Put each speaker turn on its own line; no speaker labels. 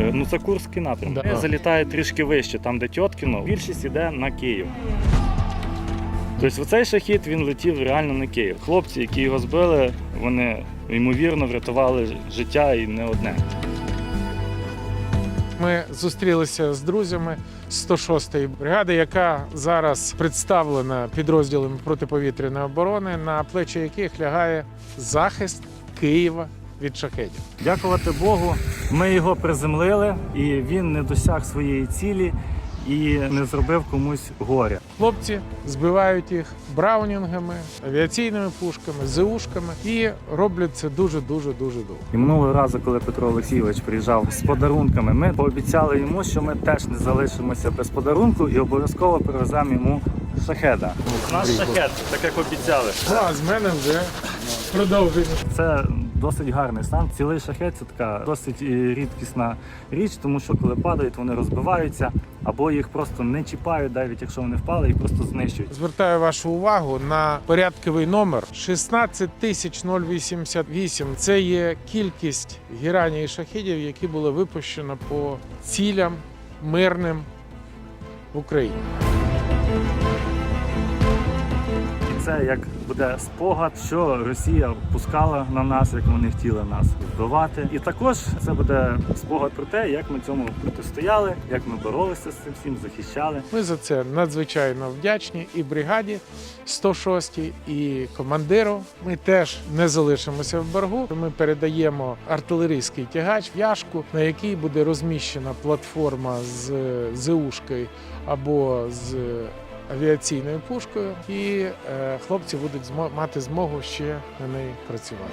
Е, Ну це Курський напрямок.
Да.
Залітає трішки вище, там де Тьоткіно, більшість іде на Київ. Тобто оцей шахід він летів реально на Київ. Хлопці, які його збили, вони ймовірно врятували життя і не одне.
Ми зустрілися з друзями 106-ї бригади, яка зараз представлена підрозділами протиповітряної оборони, на плечі яких лягає захист Києва від шахедів.
Дякувати Богу, ми його приземлили, і він не досяг своєї цілі і не зробив комусь горя.
Хлопці збивають їх браунінгами, авіаційними пушками, ЗУшками і роблять це дуже дуже дуже довго.
І минулого разу, коли Петро Олексійович приїжджав з подарунками, ми пообіцяли йому, що ми теж не залишимося без подарунку і обов'язково привеземо йому шахеда. Наш шахет, так як обіцяли.
А з мене вже продовження.
Це досить гарний стан. Цілий шахет це така досить е, рідкісна річ, тому що коли падають, вони розбиваються або їх просто не чіпають, навіть якщо вони впали, їх просто знищують.
Звертаю вашу увагу на порядковий номер 16088. Це є кількість гірані і шахідів, які були випущено по цілям мирним в Україні.
Це як буде спогад, що Росія пускала на нас, як вони хотіли нас вбивати. І також це буде спогад про те, як ми цьому протистояли, як ми боролися з цим всім, захищали.
Ми за це надзвичайно вдячні і бригаді 106 і командиру. Ми теж не залишимося в боргу. Ми передаємо артилерійський тягач в яшку, на якій буде розміщена платформа з ЗУшкою або з авіаційною пушкою, і е, хлопці будуть мати змогу ще на неї працювати.